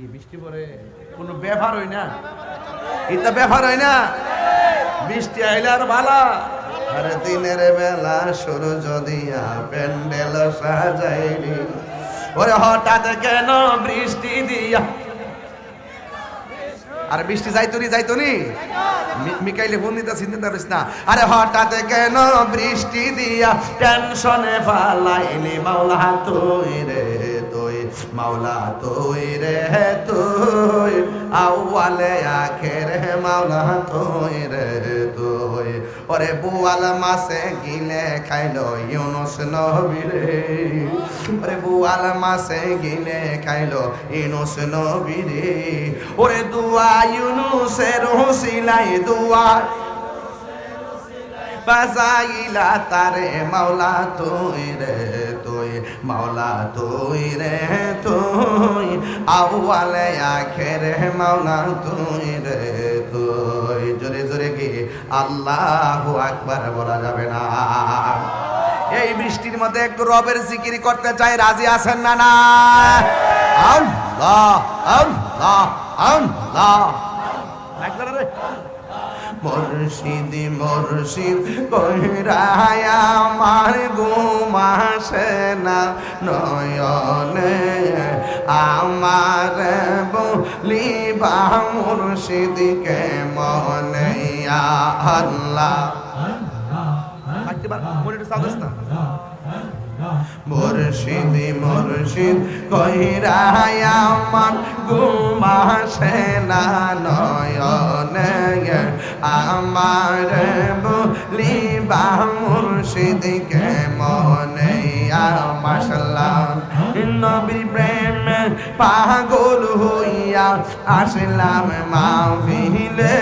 কি বৃষ্টি পরে? কোনো ব্যাপার হই না? এটা ব্যাপার হয় না? বৃষ্টি আইলে আর ভালা আরে দিনের বেলা সূর্য দিয়া প্যান্ডেল সাজাইনি ওরে হঠাৎ কেন বৃষ্টি দিয়া? আরে বৃষ্টি যাইতো নি যাইতো নি? মিকাইলে ফোন দিতে চিন্তা করিস না। আরে হঠাৎ কেন বৃষ্টি দিয়া? টেনশনে ফালাইনি মাওলা তুই রে। মাওলা তুই রে, তুই আউয়ালে আখেরে, মাওলা তুই রে, তুই। ওরে বুয়াল মাসে গিলে খাইল ইউনুস নবী ওরে বুয়াল মাসে গিলে খাইলো ইউনুস নবী ওরে দুয়া ইউনুসের হুসিলাই দুয়া বাজাইলা তারে মাওলা তুই রে। তুই, মাওলা তুই রে, তুই। আউয়ালে আখেরে মাওলা তুই রে, তুই। জোরে জোরে কি আল্লাহ আকবার বলা যাবে না? এই বৃষ্টির মধ্যে একটু রবের জিকির করতে চাই, রাজি আছেন না না? আল্লাহ আল্লাহ আল্লাহ। মুর্শিদ মুর্শিদ কহিরায় আমার ঘুমাসে না নয়নে আমার বলিবা মুর্শিদকে মনে আল্লাহ। মুর্শিদ মুর্শিদ কহিরায় আমার ঘুমাসে না নয়নে আমার বলিবা মুর্শিদকে মনে মাসাল্লাহ নবী প্রেম পাগল হইয়া আসলাম মাহফিলে।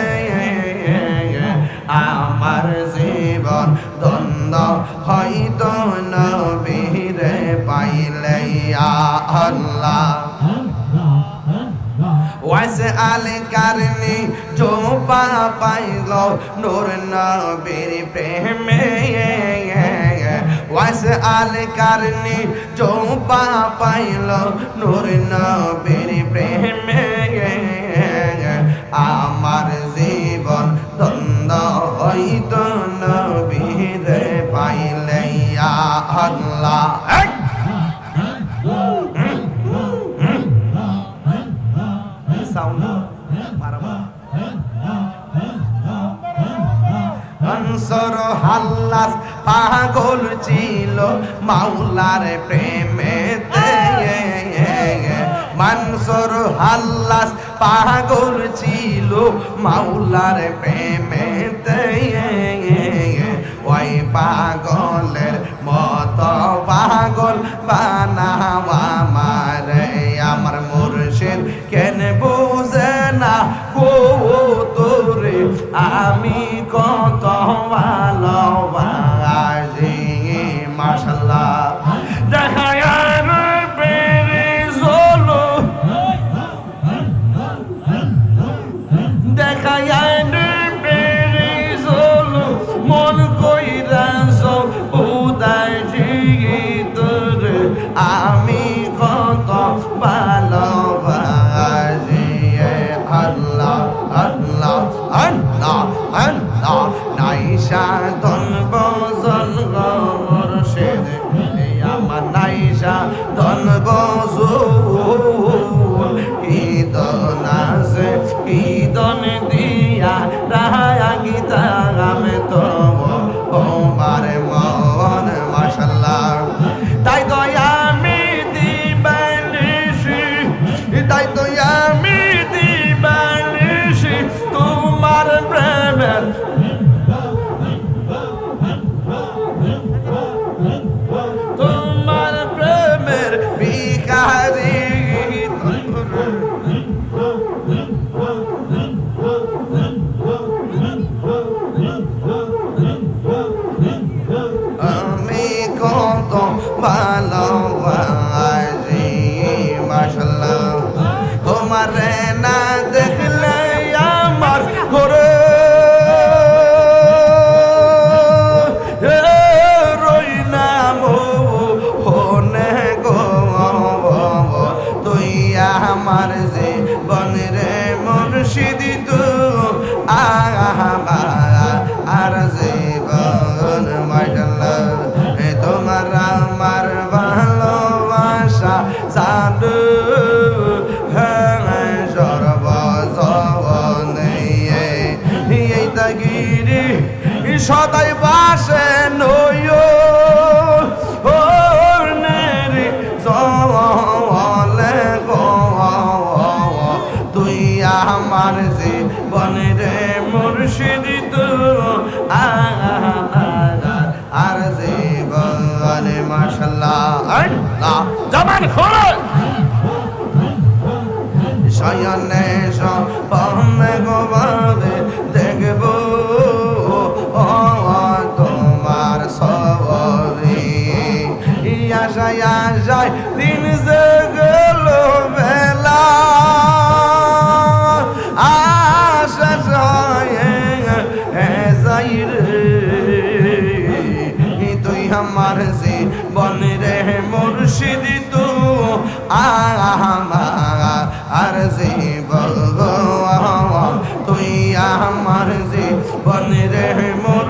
আমার জীবন দ্বন্দ্ব হয়তো নবীরে পাইলে আল্লাহ। ওয়াইস আলে কারণে জোপা পাইল নূর নবীর প্রেমে। ওয়াইস আলে কারণে জোপা পাইল নূর নবীর প্রেমে। আমার জীবন দ্বন্দ্ব হইত নবীর পাইলে আল্লাহ। সাউন্ড অনসর হাল্লাস পাগল ছিল মাওলার প্রেমেতে মানসর হাল্লাস পাগল ছিল মাওলার প্রেমেতে ওই পাগলের মত পাগল বানাওয়া বজন গর সে আমার নাইসা ধন বজুন সদাই বাসে নয় আমার জীবন রে মুর্শিদি আর জীবন মাশাল্লাহ জমান খোলো। শয়নে সপনে গোবাবে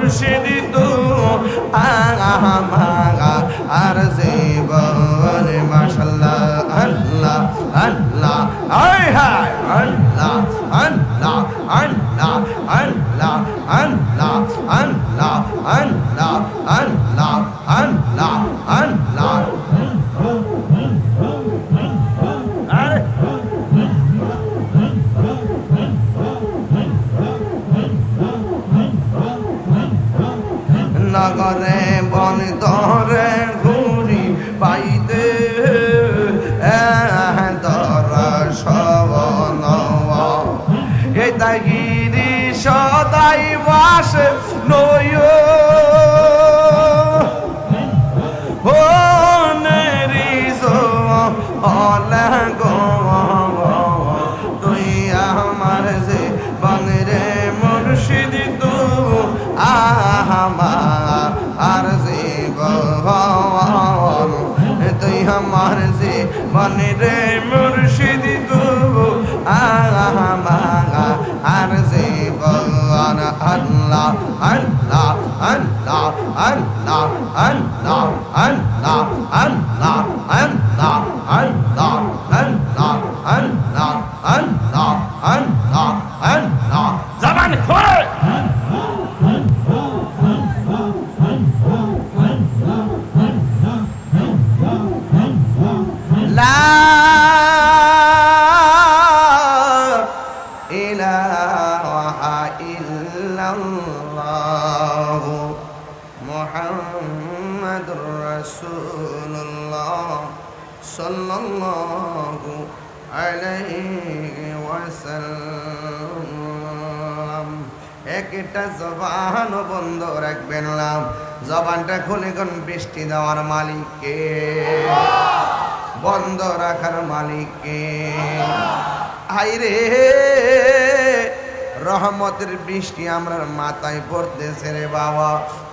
মুর্শিদি তু। আর যে ভালোবাসে النار النار النار النار زمان خرج لا إله إلا الله محمد رسول الله صلى الله عليه وسلم একটা জবান বন্ধ রাখবেন না জবানটা খুলে কোন বৃষ্টি দেওয়ার মালিককে বন্ধ রাখার মালিককে হাইরে রহমতের বৃষ্টি আমরা মাথায় পড়তেছে রে বাবা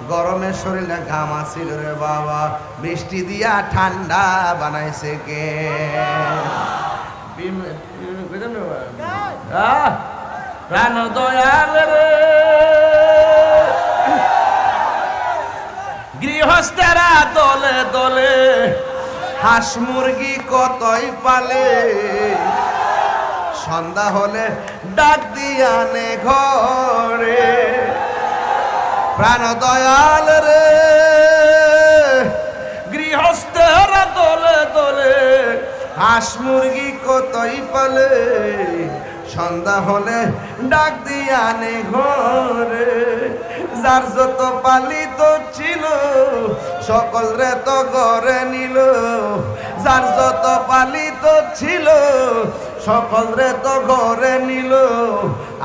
গরমের শরীরে ঘাম আসিল রে বাবা বৃষ্টি দিয়া ঠান্ডা বানাইছে কে প্রাণ দয়াল রে গৃহস্থেরা দলে দলে হাঁস মুরগি কতই পালে? সন্ধ্যা হলে ডাক দিয়ানে ঘরে। প্রাণ দয়াল রে। গৃহস্থেরা দলে দলে হাঁস মুরগি কতই পালে? সন্ধ্যা হলে ডাক দিয়ানে ঘরে। যার যত পালিত ছিল, সকল রে তো ঘরে নিল। যার যত পালিত ছিল, সকল রে তো ঘরে নিল।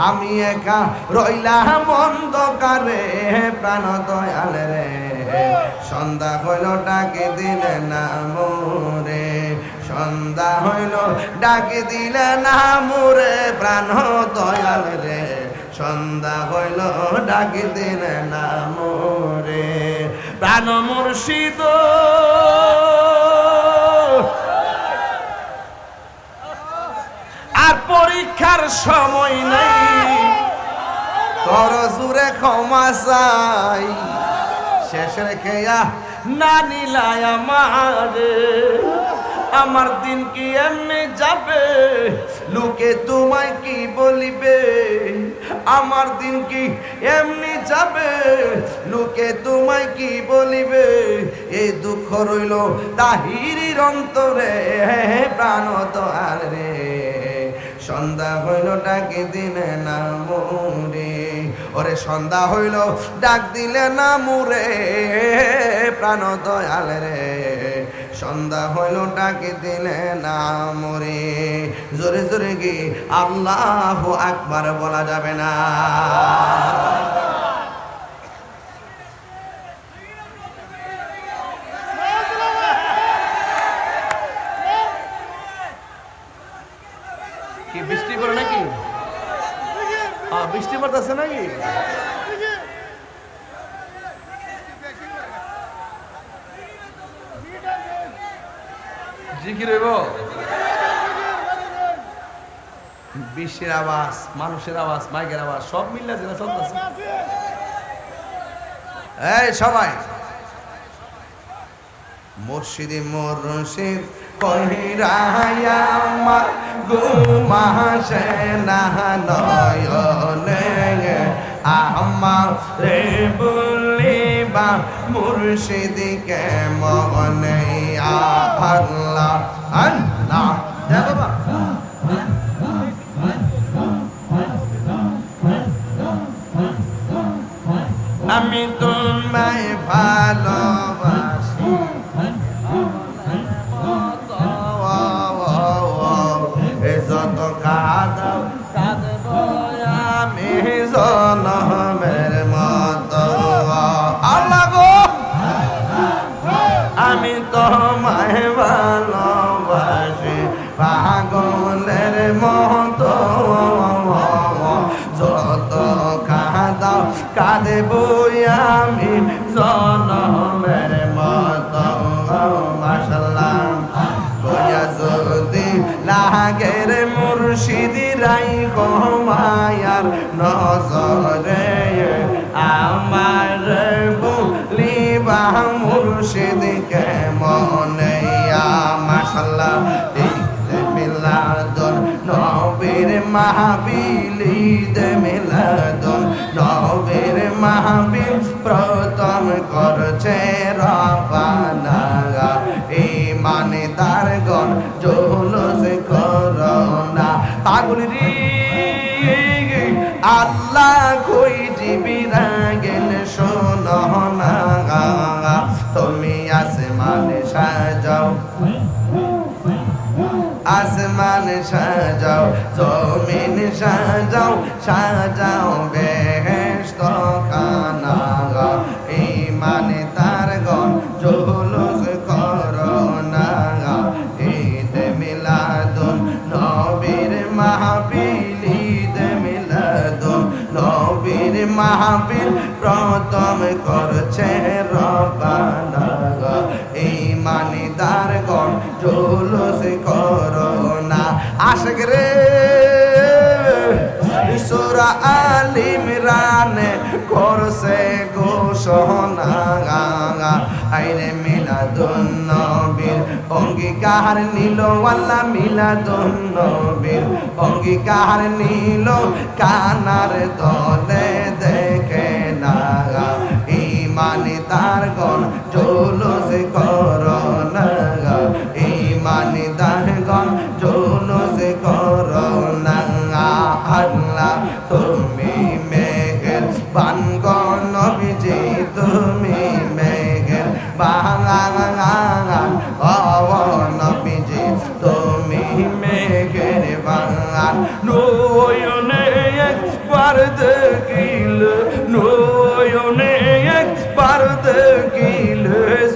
আমি একা রইলাম অন্ধকারে, প্রাণ দয়াল রে। সন্ধ্যা হইল ডাকে দিলে না মোরে। সন্ধ্যা হইল, ডাকি দিলে না মোরে প্রাণ দয়াল রে। সন্ধ্যা হইল, ডাকি দিলে না মোরে প্রাণ মুর্শিদ। আর পরীক্ষার সময় নেই। কর জুরে ক্ষমা চাই। শেষ রেখে না নিলাই আমার। আমার দিন কি এমনি যাবে? লোকে তোমায় কি বলিবে? আমার দিন কি এমনি যাবে? লোকে তোমায় কি বলিবে? এই দুঃখ রইল তাহিরির অন্তরে প্রাণ তো আর রে। সন্ধ্যা হইল, ডাকে দিলে না মুরে। ওরে, সন্ধ্যা হইল, ডাক দিলে না মুরে প্রাণ দয়াল রে। সন্ধ্যা হইল, ডাকে দিলে না মুরে। জোরে জোরে কি আল্লাহ আকবার বলা যাবে না। কি বৃষ্টি পড়ে নাকি? বৃষ্টি পড়তেছে নাকি? জি, কি রইব? আওয়াজ, মানুষের আওয়াজ, মাইকের আওয়াজ, সব মিললে যেটা চলতেছে। এই, সবাই। মুর্শিদি মুর্শিদ, কহিরায়া আমার ঘুমাসে না, নয়নে আমার রে বলিবা মুর্শিদিকে মনে আল্লাহ আল্লাহ। আমি তোমায় ভালোবাসি নজরে আমার নবীর মাহবিলি দে মিলাদন নবীর মাহবিল প্রথম করছে রবানা ইমানে তার গণ জোলস করোনা পাগল রে। আল্লাহ কই জিবি গেল না। তুমি আসমানে সাজাও। আসমান সাজাও জমিন সাজাও সাজাও বেহেস্ত মাহফিল প্রথম করছে রবানা ইমানে তার গণ, জুলুস করোনা আশক রে, সুরা আলিম রানে করছে ঘোষণা। আইরে মিলাদুন নবীর অঙ্গীকার নিল আল্লাহ মিলাদুন নবীর। অঙ্গীকার নিল কানার দলে দেখে মেঘের বাঙান নয়নে একবার দেখিল নয়নে একবার দেখিল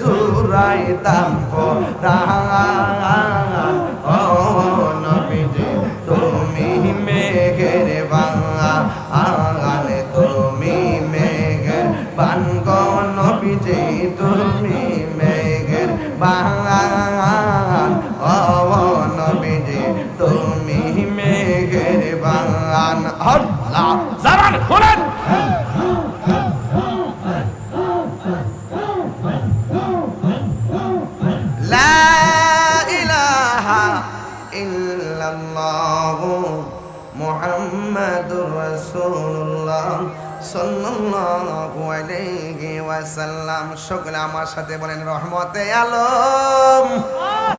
সুরাইতাম পরাণ আল্লাহ জামান খোলেন মুহাম্মাদুর রাসূলুল্লাহ সাল্লাল্লাহু আলাইহি ওয়াসাল্লাম। সকলে আমার সাথে বলেন রহমতে আলম।